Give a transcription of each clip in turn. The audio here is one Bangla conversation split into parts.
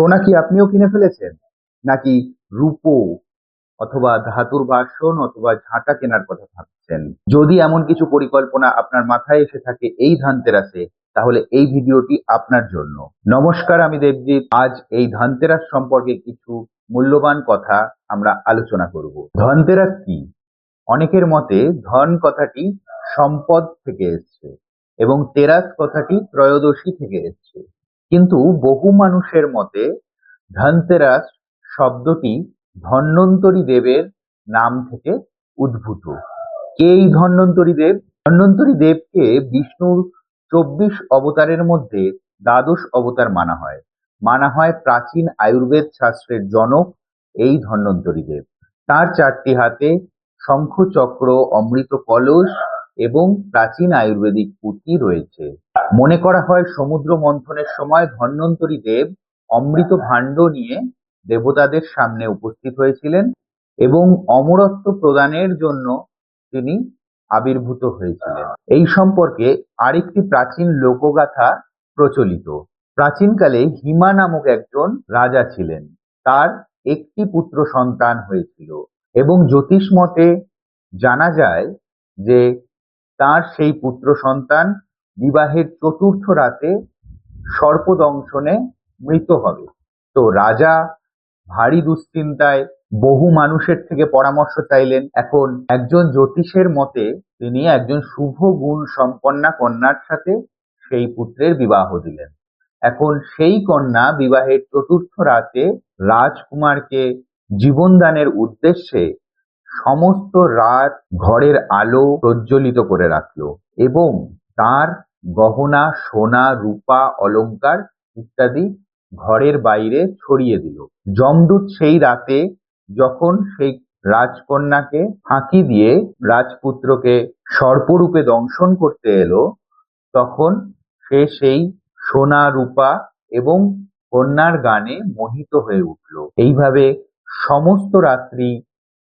সোনা কি আপনিও কিনে ফেলেছেন? নাকি রূপো অথবা ধাতুর বাসন অথবা ঝাঁটা কেনার কথা ভাবছেন? যদি এমন কিছু পরিকল্পনা আপনার মাথায় এসে থাকে এই ধানতেরাসে, তাহলে এই ভিডিওটি আপনার জন্য। নমস্কার, আমি দেবজিৎ। আজ এই ধনতেরাস সম্পর্কে কিছু মূল্যবান কথা আমরা আলোচনা করব। ধনতেরাস কি? অনেকের মতে ধন কথাটি সম্পদ থেকে এসছে এবং তেরাস কথাটি ত্রয়োদশী থেকে এসছে। কিন্তু বহু মানুষের মতে ধনতেরাস শব্দটি ধন্বন্তরী দেবের নাম থেকে উদ্ভূত। কে এই ধন্বন্তরী দেব? ধন্বন্তরী দেবকে বিষ্ণুর চব্বিশ অবতারের মধ্যে দ্বাদশ অবতার মানা হয়। মানা হয় প্রাচীন আয়ুর্বেদ শাস্ত্রের জনক এই ধন্বন্তরী দেব। তার চারটি হাতে শঙ্খ চক্র অমৃত কলস এবং প্রাচীন আয়ুর্বেদিক পুঁথি রয়েছে। মনে করা হয় সমুদ্র মন্থনের সময় ধন্বন্তরী দেব অমৃত ভাণ্ড নিয়ে দেবতাদের সামনে উপস্থিত হয়েছিলেন এবং অমরত্ব প্রদানের জন্য তিনি আবির্ভূত হয়েছিলেন। এই সম্পর্কে আরেকটি প্রাচীন লোকগাথা প্রচলিত। প্রাচীনকালে হিমা নামক একজন রাজা ছিলেন। তার একটি পুত্র সন্তান হয়েছিল এবং জ্যোতিষ মতে জানা যায় যে তার সেই পুত্র সন্তান বিবাহের চতুর্থ রাতে সর্পদংশনে মৃত হবে। তো রাজা ভারী দুশ্চিন্তায় বহু মানুষের থেকে পরামর্শ চাইলেন, এখন একজন জ্যোতিষের মতে তিনি একজন শুভ গুণ সম্পন্না কন্যার সাথে সেই পুত্রের বিবাহ দিলেন। এখন সেই কন্যা বিবাহের চতুর্থ রাতে রাজকুমারকে জীবনদানের উদ্দেশ্যে সমস্ত রাত ঘরের আলো প্রজ্বলিত করে রাখল এবং তার গহনা, সোনা, রূপা, অলংকার ইত্যাদি ঘরের বাইরে ছড়িয়ে দিল। যমদূত সেই রাতে যখন সেই রাজকন্যাকে ফাঁকি দিয়ে রাজপুত্রকে সর্পরূপে দংশন করতে এলো, তখন সে সেই সোনা, রূপা এবং কন্যার গানে মোহিত হয়ে উঠল। এইভাবে সমস্ত রাত্রি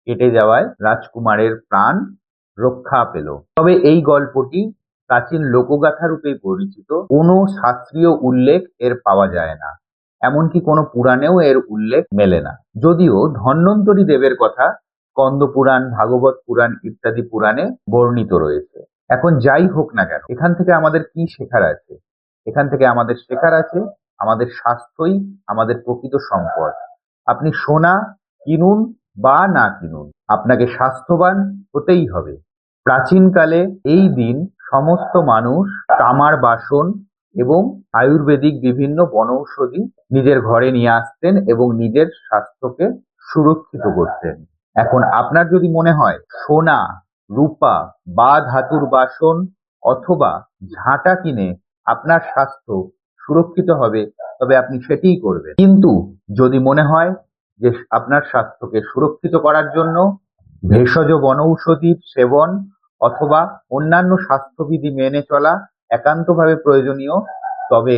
কেটে যাওয়ায় রাজকুমারের প্রাণ রক্ষা পেল। তবে এই গল্পটি প্রাচীন লোকগাথা রূপে পরিচিত। কোনো শাস্ত্রীয় উল্লেখ এর পাওয়া যায় না। এমনকি কোনো পুরাণেও এর উল্লেখ মেলে না। যদিও ধন্বন্তরী দেবের কথা স্কন্দ পুরাণ ভাগবত পুরাণ ইত্যাদি পুরাণে বর্ণিত রয়েছে। এখন যাই হোক না কেন, এখান থেকে আমাদের কি শেখার আছে? এখান থেকে আমাদের শেখার আছে আমাদের স্বাস্থ্যই আমাদের প্রকৃত সম্পদ। আপনি সোনা কিনুন বা না কিনুন, আপনাকে স্বাস্থ্যবান হতেই হবে। প্রাচীনকালে এই দিন সমস্ত মানুষ তামার বাসন এবং আয়ুর্বেদিক বিভিন্ন বনৌষধি নিজের ঘরে নিয়ে আসতেন এবং নিজের স্বাস্থ্যকে সুরক্ষিত করতেন। এখন আপনার যদি মনে হয় সোনা, রূপা বা ধাতুর বাসন অথবা ঝাঁটা কিনে আপনার স্বাস্থ্য সুরক্ষিত হবে, তবে আপনি সেটিই করবেন। কিন্তু যদি মনে হয় যে আপনার স্বাস্থ্যকে সুরক্ষিত করার জন্য ভেষজ বনৌষধির সেবন অথবা অন্যান্য স্বাস্থ্যবিধি মেনে চলা একান্তভাবে প্রয়োজনীয়, তবে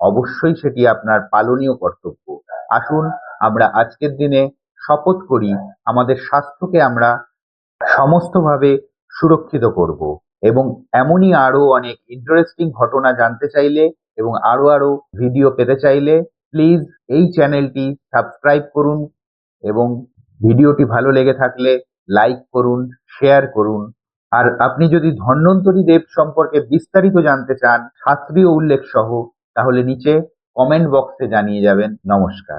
অবশ্যই সেটি আপনার পালনীয় কর্তব্য। আসুন, আমরা আজকের দিনে শপথ করি, আমাদের স্বাস্থ্যকে আমরা সমস্তভাবে সুরক্ষিত করব এবং এমনই আরও অনেক ইন্টারেস্টিং ঘটনা জানতে চাইলে এবং আরও আরও ভিডিও পেতে চাইলে প্লিজ এই চ্যানেলটি সাবস্ক্রাইব করুন এবং ভিডিওটি ভালো লেগে থাকলে লাইক করুন শেয়ার করুন। আর আপনি যদি ধন্বন্তরী দেব সম্পর্কে বিস্তারিত জানতে চান, শাস্ত্রীয় উল্লেখ সহ তাহলে নিচে কমেন্ট বক্সে জানিয়ে যাবেন। নমস্কার।